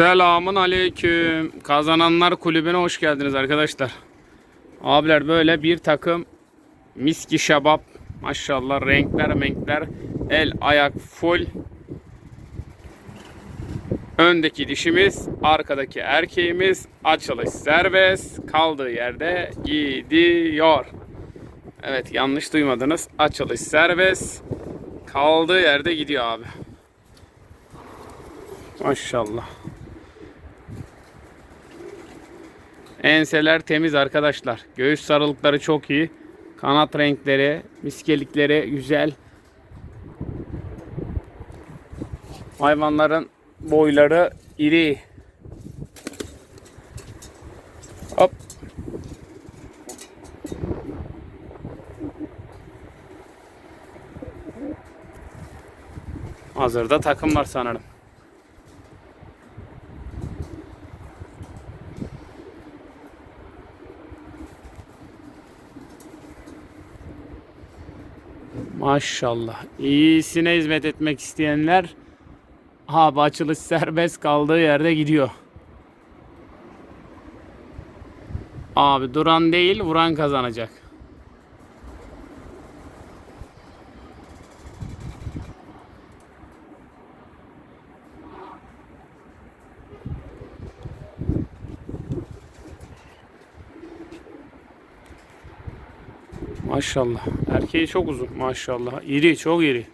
Selamun aleyküm. Kazananlar kulübüne hoş geldiniz arkadaşlar. Abiler böyle bir takım miski şabap. Maşallah renkler renkler. El ayak full. Öndeki dişimiz, arkadaki erkeğimiz. Açılış serbest. Kaldığı yerde gidiyor. Evet yanlış duymadınız. Açılış serbest. Kaldığı yerde gidiyor abi. Maşallah. Enseler temiz arkadaşlar. Göğüs sarılıkları çok iyi. Kanat renkleri, miskelikleri güzel. Hayvanların boyları iri. Hop. Hazırda takım var sanırım. Maşallah. İyisine hizmet etmek isteyenler abi açılış serbest kaldığı yerde gidiyor. Abi duran değil vuran kazanacak. Maşallah. Erkeği çok uzun maşallah. İri, çok iri.